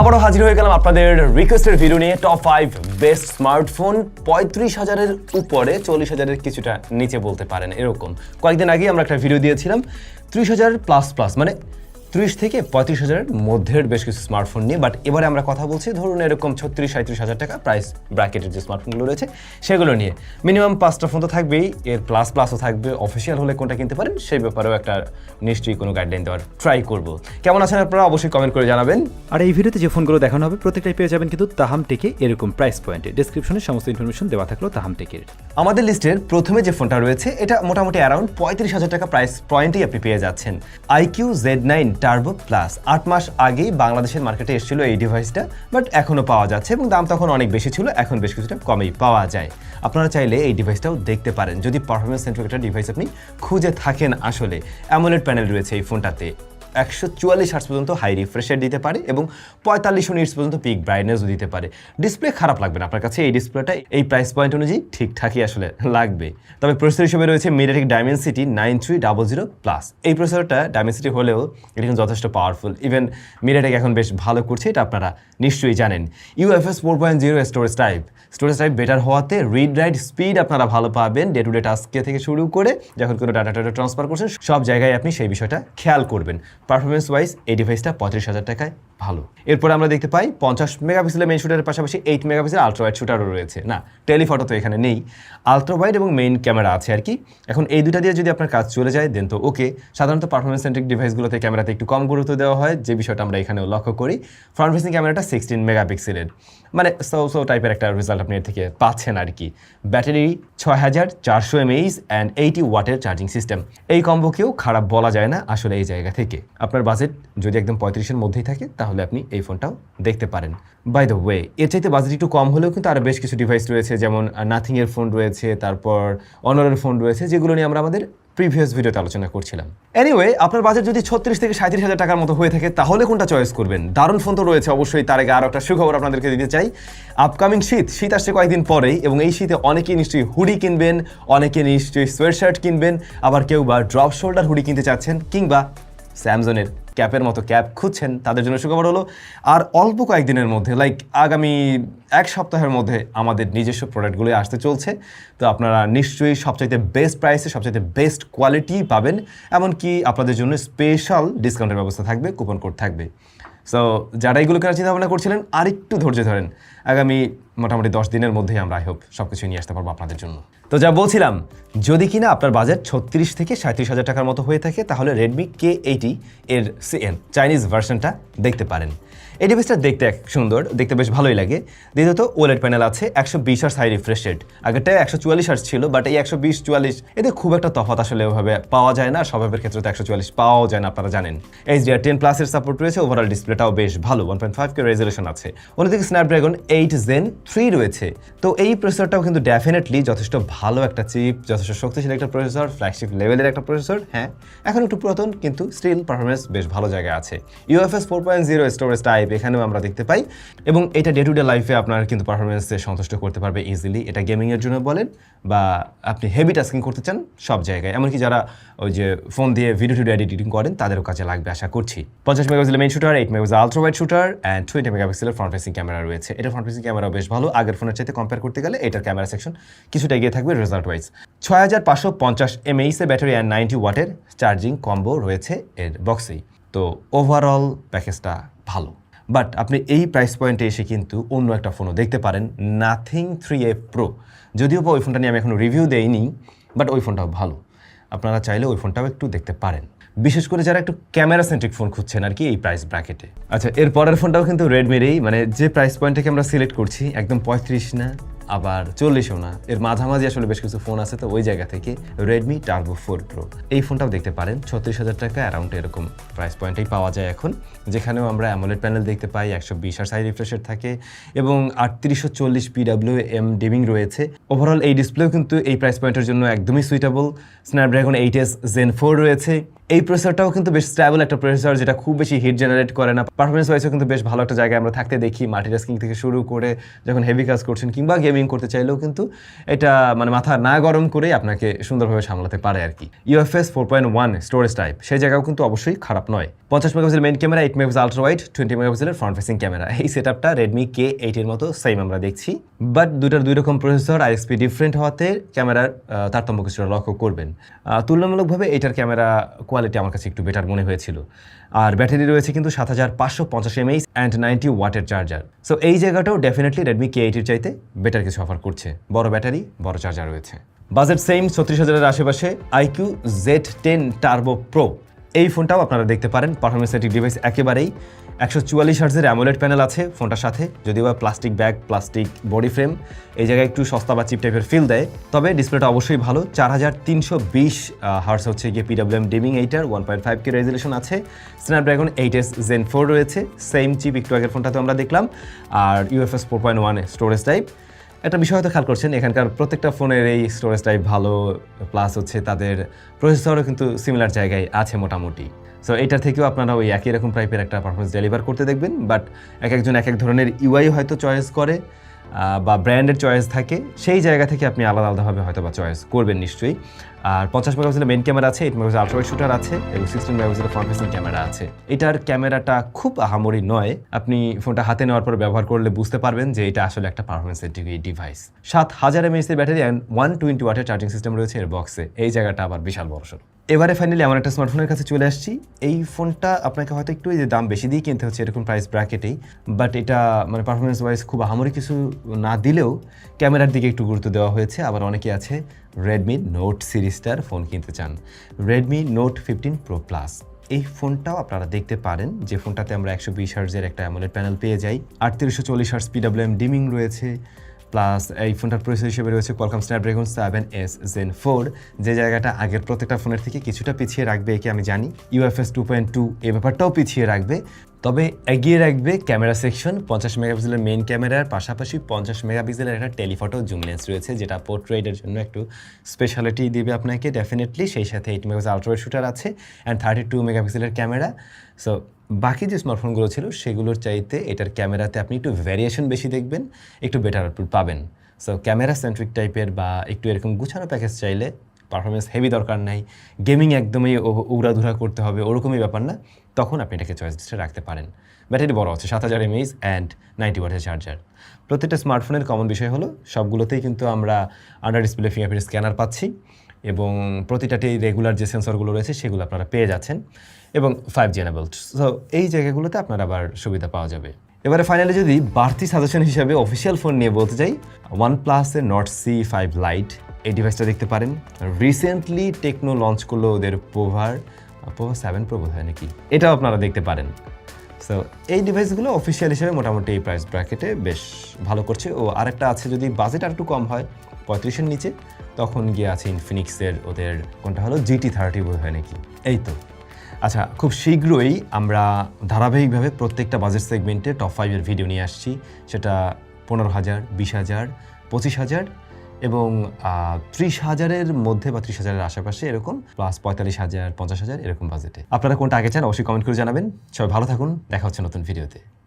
আবারও হাজির হয়ে গেলাম আপনাদের রিকোয়েস্টের ভিডিও নিয়ে। টপ ফাইভ বেস্ট স্মার্টফোন পঁয়ত্রিশ হাজারের উপরে চল্লিশ হাজারের কিছুটা নিচে বলতে পারেন, এরকম। কয়েকদিন আগে আমরা একটা ভিডিও দিয়েছিলাম। ত্রিশ হাজার প্লাস প্লাস মানে ত্রিশ থেকে পঁয়ত্রিশ হাজারের মধ্যের বেশ কিছু স্মার্টফোন নিয়ে বাট এবারে আমরা কথা বলছি ধরুন এরকম ছত্রিশ সাঁত্রিশ হাজার টাকা প্রাইস ব্র্যাকেটের যে স্মার্টফোনগুলো রয়েছে সেগুলো নিয়ে। মিনিমাম পাঁচটা ফোন তো থাকবেই এর প্লাস প্লাসও থাকবে অফিসিয়াল হলে কোনটা কিনতে পারেন সেই ব্যাপারেও একটা নিশ্চয়ই কোনো গাইডলাইন দেওয়ার ট্রাই করব। কেমন আছেন আপনারা? অবশ্যই কমেন্ট করে জানাবেন। আর এই ভিডিওতে যে ফোনগুলো দেখানো হবে প্রত্যেকটাই পেয়ে যাবেন কিন্তু তাহাম টেকে এরকম প্রাইস পয়েন্টে ডিসক্রিপশনে সমস্ত ইনফরমেশন দেওয়া থাকল তাহাম টেকের। আমাদের লিস্টের প্রথমে যে ফোনটা রয়েছে এটা মোটামুটি অ্যারাউন্ড পঁয়ত্রিশ হাজার টাকা প্রাইস পয়েন্টেই আপনি পেয়ে যাচ্ছেন। IQOO Z nine turbo plus আট মাস আগেই বাংলাদেশের মার্কেটে এসেছিল এই ডিভাইসটা বাট এখনও পাওয়া যাচ্ছে এবং দাম তখন অনেক বেশি ছিল, এখন বেশ কিছুটা কমেই পাওয়া যায়। আপনারা চাইলে এই ডিভাইসটাও দেখতে পারেন। যদি পারফরমেন্স সেন্ট্রিক একটা ডিভাইস আপনি খুঁজে থাকেন আসলে অ্যামোলেড প্যানেল রয়েছে এই ফোনটাতে একশো চুয়াল্লিশ হার্টস পর্যন্ত হাই রিফ্রেশার দিতে পারে এবং পঁয়তাল্লিশ নিটস পর্যন্ত পিক ব্রাইটনেসও দিতে পারে। ডিসপ্লে খারাপ লাগবে না। আপনার কাছে এই ডিসপ্লেটা এই প্রাইস পয়েন্ট অনুযায়ী ঠিকঠাকই আসলে লাগবে। তবে প্রসেসর হিসেবে রয়েছে MediaTek Dimensity nine three double zero plus এই প্রসেসরটা ডায়মেন্সিটি হলেও এটা কিন্তু যথেষ্ট পাওয়ারফুল ইভেন মিডিয়াটেক এখন বেশ ভালো করছে, এটা আপনারা নিশ্চয়ই জানেন। UFS four point zero storage type storage type better হওয়াতে রিড রাইট স্পিড আপনারা ভালো পাবেন ডে টু ডে টাস্কে থেকে শুরু করে, যখন কোনো ডাটা টাটা ট্রান্সফার করছেন, সব জায়গায় আপনি সেই বিষয়টা খেয়াল করবেন। পারফরমেন্স ওয়াইজ এই ডিভাইসটা পঁয়ত্রিশ হাজার টাকায় ভালো। এরপরে আমরা দেখতে পাই পঞ্চাশ মেগাপিক্সেলের মেইন শুটারের পাশাপাশি এইট মেগাপিক্সেল আলট্রা ওয়াইড শুটারও রয়েছে। না টেলিফটো তো এখানে নেই। আলট্রা ওয়াইড এবং মেইন ক্যামেরা আছে আর কি। এখন এই দুটা দিয়ে যদি আপনার কাজ চলে যায় দেন তো ওকে সাধারণত পারফরমেন্স সেন্ট্রিক ডিভাইসগুলোতে ক্যামেরাতে একটু কম গুরুত্ব দেওয়া হয়, যে বিষয়টা আমরা এখানেও লক্ষ্য করি। ফ্রন্ট ফেসিং ক্যামেরাটা সিক্সটিন মেগাপিক্সেলের মানে সো সো টাইপের একটা রেজাল্ট আপনি এর থেকে পাচ্ছেন আর কি। ব্যাটারি ছয় হাজার চারশো এমএইচ অ্যান্ড এইটি ওয়াটের চার্জিং সিস্টেম এই কম্বোকেও খারাপ বলা যায় না আসলে এই জায়গা থেকে। আপনার বাজেট যদি একদম পঁয়ত্রিশের মধ্যেই থাকে, তাহলে আপনি এই ফোনটাও দেখতে পারেন। বাই দ্য ওয়ে এর চাইতে বাজেট একটু কম হলেও কিন্তু আরও বেশ কিছু ডিভাইস রয়েছে, যেমন নাথিংয়ের ফোন রয়েছে, তারপর অনারের ফোন রয়েছে, যেগুলো নিয়ে আমরা আমাদের প্রিভিয়াস ভিডিওতে আলোচনা করছিলাম। এনিওয়ে আপনার বাজেট যদি ছত্রিশ থেকে সাঁত্রিশ হাজার টাকার মতো হয়ে থাকে, তাহলে কোনটা চয়েস করবেন? দারুণ ফোন তো রয়েছে অবশ্যই, তার আগে আরও একটা সুখবর আপনাদেরকে দিতে চাই। আপকামিং শীত শীত আসছে কয়েকদিন পরেই, এবং এই শীতে অনেকেই নিশ্চয়ই হুডি কিনবেন, অনেকে নিশ্চয়ই সোয়েট শার্ট কিনবেন, আবার কেউ বা ড্রপ শোল্ডার হুডি কিনতে চাচ্ছেন, কিংবা স্যামসনের ক্যাপের মতো ক্যাপ খুঁজছেন, তাদের জন্য সুখবর হলো, আর অল্প কয়েকদিনের মধ্যে লাইক আগামী এক সপ্তাহের মধ্যে আমাদের নিজস্ব প্রোডাক্টগুলো আসতে চলছে। তো আপনারা নিশ্চয়ই সবচাইতে বেস্ট প্রাইসে সবচাইতে বেস্ট কোয়ালিটি পাবেন, এমনকি আপনাদের জন্য স্পেশাল ডিসকাউন্টের ব্যবস্থা থাকবে কুপন কোড থাকবে। সো যারা এইগুলো কেনার চিন্তা ভাবনা করছিলেন, আরেকটু ধৈর্য ধরেন। আগামী মোটামুটি দশ দিনের মধ্যেই আমরা আই হোপ সব কিছু নিয়ে আসতে পারব আপনাদের জন্য। তো যা বলছিলাম, যদি কিনা আপনার বাজেট ছত্রিশ থেকে সাঁত্রিশ হাজার টাকার মতো হয়ে থাকে, তাহলে রেডমি কে এইটি এর সিএন চাইনিজ ভার্সনটা দেখতে পারেন। এই ডিভাইসটা দেখতে এক সুন্দর, দেখতে বেশ ভালোই লাগে। দ্বিতীয়ত ওলেট প্যানেল আছে, একশো বিশ আর হাই রিফ্রেশ রেট আগেরটা একশো চুয়াল্লিশ হার্স ছিল বাট এই একশো বিশ, চুয়াল্লিশ, এতে খুব একটা তফাৎ আসলে ওভাবে পাওয়া যায় না। স্বভাবের ক্ষেত্রে তো একশো চুয়াল্লিশ পাওয়াও যায় না, আপনারা জানেন। এইচ এইচডিআর টেন প্লাসের সাপোর্ট রয়েছে ওভারঅল ডিসপ্লেটাও বেশ ভালো one point five K resolution আছে। অন্যদিকে স্ন্যাপড্রাগন এইট জেন থ্রি রয়েছে। তো এই প্রসেসরটাও কিন্তু ডেফিনেটলি যথেষ্ট ভালো একটা চিপ যথেষ্ট শক্তিশালী একটা প্রসেসর ফ্ল্যাগশিপ লেভেলের একটা প্রসেসর হ্যাঁ? এখন একটু পুরাতন, কিন্তু স্টিল পারফরমেন্স বেশ ভালো জায়গায় আছে। UFS four point zero storage type এখানেও আমরা দেখতে পাই। এবং এটা ডে টু ডে লাইফে আপনার কিন্তু পারফরমেন্সে সন্তুষ্ট করতে পারবে ইজিলি এটা গেমিংয়ের জন্য বলেন, বা আপনি হেভি টাস্কিং করতে চান সব জায়গায়। এমনকি যারা ওই যে ফোন দিয়ে ভিডিও টিডিও এডিটিং করেন, তাদেরও কাজে লাগবে আশা করছি। পঞ্চাশ মেগাপিক্সেলের main shooter eight megapixel ultra wide shooter and twenty মেগাপিক্সেলের ফ্রন্ট ফেসিং ক্যামেরা রয়েছে। এটা ফ্রন্ট ফেসিং ক্যামেরা বেশ ভালো, আগের ফোনের চাইতে কম্পেয়ার করতে গেলে এটার ক্যামেরা সেকশন কিছুটা এগিয়ে থাকবে রেজাল্ট ওয়াইজ ছয় হাজার পাঁচশো পঞ্চাশ এমএইসে ব্যাটারি অ্যান্ড নাইনটি ওয়াটের চার্জিং কম্বো রয়েছে এর বক্সেই তো ওভারঅল প্যাকেজটা ভালো। বাট আপনি এই প্রাইস পয়েন্টে এসে কিন্তু অন্য একটা ফোনও দেখতে পারেন নাথিং থ্রি এ প্রো যদিও বা ওই ফোনটা নিয়ে আমি এখনও রিভিউ দেইনি বাট ওই ফোনটাও ভালো। আপনারা চাইলে ওই ফোনটাও একটু দেখতে পারেন। বিশেষ করে যারা একটু ক্যামেরা সেন্ট্রিক ফোন খুঁজছেন আর কি এই প্রাইস ব্র্যাকেটে আচ্ছা এর পরের ফোনটাও কিন্তু রেডমিরই মানে যে প্রাইস পয়েন্টটাকে আমরা সিলেক্ট করছি, একদম পঁয়ত্রিশ না, আবার চল্লিশও না, এর মাঝামাঝি আসলে বেশ কিছু ফোন আছে, তো ওই জায়গা থেকে রেডমি টার্বো ফোর প্রো এই ফোনটাও দেখতে পারেন, ছত্রিশ হাজার টাকা অ্যারাউন্ড এরকম প্রাইস পয়েন্টেই পাওয়া যায় এখন, যেখানেও আমরা অ্যামোলেড প্যানেল দেখতে পাই, একশো বিশ আর সাই রিফ্রেশের থাকে, এবং আটত্রিশশো চল্লিশ পিডাব্লিউ এম ডিমিং রয়েছে। ওভারঅল এই ডিসপ্লেও কিন্তু এই প্রাইস পয়েন্টের জন্য একদমই suitable Snapdragon eight S gen four রয়েছে। এই প্রসেসরটাও কিন্তু বেশ স্ট্যাবল একটা প্রসেসর যেটা খুব বেশি হিট জেনারেট করে না। পারফরমেন্স ওয়াইজও কিন্তু বেশ ভালো একটা জায়গায় আমরা থাকতে দেখি। মাল্টিটাস্কিং থেকে শুরু করে যখন হেভি কাজ করছেন কিংবা গেমিং করতে চাইলেও কিন্তু এটা মানে মাথা না গরম করেই আপনাকে সুন্দরভাবে সামলাতে পারে আর কি। UFS four point one storage type সেই জায়গাও কিন্তু অবশ্যই খারাপ নয়। পঞ্চাশ megapixel main camera eight megapixel ultra wide twenty মেগাপিক্সেলের ফ্রন্ট ফেসিং ক্যামেরা এই সেট আপটা রেডমি কে এইটের মতো সেম আমরা দেখছি। বাট দুটার দুই রকম প্রসেসর আইএসপি ডিফারেন্ট হওয়াতে ক্যামেরার তারতম্য কিছুটা লক্ষ্য করবেন। তুলনামূলকভাবে এটার ক্যামেরা কোয়ালিটি আমার কাছে একটু বেটার মনে হয়েছিল। আর ব্যাটারি রয়েছে কিন্তু সাত হাজার পাঁচশো পঞ্চাশ এমএইচ অ্যান্ড নাইনটি ওয়াটের চার্জার সো এই জায়গাটাও ডেফিনেটলি রেডমি কে এইটির চাইতে বেটার কিছু অফার করছে। বড় ব্যাটারি, বড় চার্জার রয়েছে। বাজেট সেম ছত্রিশ হাজারের আশেপাশে iQOO Z ten turbo pro এই ফোনটাও আপনারা দেখতে পারেন পারফরমেন্সেটিক ডিভাইস একেবারেই একশো চুয়াল্লিশ হার্জের অ্যামোলেড প্যানেল আছে, ফোনটার সাথে। যদিও বা plastic bag plastic body frame এই জায়গায় একটু সস্তা বা চিপ টাইপের ফিল দেয়। তবে ডিসপ্লেটা অবশ্যই ভালো। চার হাজার তিনশো বিশ হার্স হচ্ছে গিয়ে পিডাব্লিউএম ডিমিং এইটার one point five K resolution আছে। Snapdragon eight S Gen four রয়েছে। সেম চিপ একটু আগের ফোনটাতে আমরা দেখলাম। আর UFS four point one storage type একটা বিষয় হয়তো খেয়াল করছেন, এখানকার প্রত্যেকটা ফোনের এই স্টোরেজ টাইপ ভালো প্লাস হচ্ছে তাদের প্রসেসরও কিন্তু সিমিলার জায়গায় আছে মোটামুটি। সো এটার থেকেও আপনারা ওই একই রকম টাইপের একটা পারফরমেন্স ডেলিভার করতে দেখবেন বাট এক একজন এক এক ধরনের ইউআই হয়তো চয়েস করে বা ব্র্যান্ডের চয়েস থাকে, সেই জায়গা থেকে আপনি আলাদা আলাদাভাবে হয়তো বা চয়েস করবেন নিশ্চয়ই। আর পঞ্চাশ মেগাপিক্সেলের মেন ক্যামেরা আছে এইট মেগাপিক্সেল আলট্রা শুটার আছে, এবং সিক্সটিন মেগাপিক্সেলের ফ্রন্ট ফেসিং ক্যামেরা আছে। এটার ক্যামেরাটা খুব আহামরি নয়, আপনি ফোনটা হাতে নেওয়ার পর ব্যবহার করলে বুঝতে পারবেন যে এটা আসলে একটা পারফরমেন্স ডিভাইস সাত হাজার এমএএস এর ব্যাটারি অ্যান্ড ওয়ান টোয়েন্টি ওয়াটের চার্জিং সিস্টেম রয়েছে এর বক্সে এই জায়গাটা আবার বিশাল বড়সড়। এবারে ফাইনালি আমার একটা স্মার্টফোনের কাছে চলে আসছি। এই ফোনটা আপনাকে হয়তো একটু যে দাম বেশি দিয়ে কিনতে হচ্ছে, এরকম প্রাইস ব্র্যাকেটেই বাট এটা মানে পারফরমেন্স ওয়াইজ খুব আহামরি কিছু না দিলেও ক্যামেরার দিকে একটু গুরুত্ব দেওয়া হয়েছে। আবার অনেকে আছে রেডমি নোট সিরিজটার ফোন কিনতে চান। Redmi Note fifteen pro plus এই ফোনটাও আপনারা দেখতে পারেন, যে ফোনটাতে আমরা একশো বিশ হার্জের একটা অ্যামোলেড প্যানেল পেয়ে যাই। আটত্রিশশো চল্লিশ হার্স পিডাব্লিউএম ডিমিং রয়েছে। প্লাস এই ফোনটার প্রসেসর হিসেবে রয়েছে Qualcomm Snapdragon seven S Gen four যে জায়গাটা আগের প্রত্যেকটা ফোনের থেকে কিছুটা পিছিয়ে রাখবে একে আমি জানি। ইউএফএস টু পয়েন্ট টু এই ব্যাপারটাও পিছিয়ে রাখবে। তবে এগিয়ে রাখবে ক্যামেরা সেকশন, পঞ্চাশ মেগাপিক্সেলের মেইন ক্যামেরার, পাশাপাশি পঞ্চাশ মেগাপিক্সেলের একটা টেলিফটো জুম লেন্স রয়েছে, যেটা পোর্ট্রেটের জন্য একটু স্পেশালিটি দিবে আপনাকে ডেফিনেটলি সেই সাথে এইট মেগাপিক্সেল আলট্রাওয়েড শুটার আছে অ্যান্ড থার্টি টু মেগাপিক্সেলের ক্যামেরা। সো বাকি যে স্মার্টফোনগুলো ছিল, সেগুলোর চাইতে এটার ক্যামেরাতে আপনি একটু ভ্যারিয়েশন বেশি দেখবেন, একটু বেটার আউটপুট পাবেন। সো ক্যামেরা সেন্ট্রিক টাইপের বা একটু এরকম গুছানো প্যাকেজ চাইলে পারফরমেন্স হেভি দরকার নাই গেমিং একদমই উড়াধুরা করতে হবে, ওরকমই ব্যাপার না, তখন আপনি এটাকে চয়েস রাখতে পারেন। ব্যাটারি বড় আছে, সাত হাজার এমএইচ অ্যান্ড নাইনটি ওয়াটের চার্জার প্রত্যেকটা স্মার্টফোনের কমন বিষয় হলো, সবগুলোতেই কিন্তু আমরা আন্ডার ডিসপ্লে ফিঙ্গারপ্রিন্ট স্ক্যানার পাচ্ছি এবং প্রতিটাতেই রেগুলার যে সেন্সরগুলো রয়েছে, সেগুলো আপনারা পেয়ে যাচ্ছেন। এবং ফাইভ জি এনাবেলড সো এই জায়গাগুলোতে আপনার আবার সুবিধা পাওয়া যাবে। এবারে ফাইনালি যদি বাড়তি সাজেশন হিসাবে অফিসিয়াল ফোন নিয়ে বলতে যাই ওয়ান প্লাসের নট সি ফাইভ লাইট এই ডিভাইসটা দেখতে পারেন। রিসেন্টলি টেকনো লঞ্চ করল ওদের পোভার পোভার সেভেন প্রো বোধ হয় নাকি? এটাও আপনারা দেখতে পারেন। সো এই ডিভাইসগুলো অফিসিয়াল হিসেবে মোটামুটি এই প্রাইস ব্র্যাকেটে বেশ ভালো করছে। ও আরেকটা আছে, যদি বাজেট আর একটু কম হয়, পঁয়ত্রিশের নিচে, তখন গিয়ে আছে ইনফিনিক্সের ওদের, কোনটা হলো? জিটি থার্টি বোধ হয় নাকি? এই তো। আচ্ছা খুব শীঘ্রই আমরা ধারাবাহিকভাবে প্রত্যেকটা বাজেট সেগমেন্টে টপ ফাইভের ভিডিও নিয়ে আসছি। সেটা পনেরো হাজার, বিশ হাজার, পঁচিশ হাজার এবং ত্রিশ হাজারের মধ্যে বা ত্রিশ হাজারের আশেপাশে এরকম প্লাস পঁয়তাল্লিশ হাজার, পঞ্চাশ হাজার এরকম বাজেটে আপনারা কোনটা আগে চান, অবশ্যই কমেন্ট করে জানাবেন। সবাই ভালো থাকুন, দেখা হচ্ছে নতুন ভিডিওতে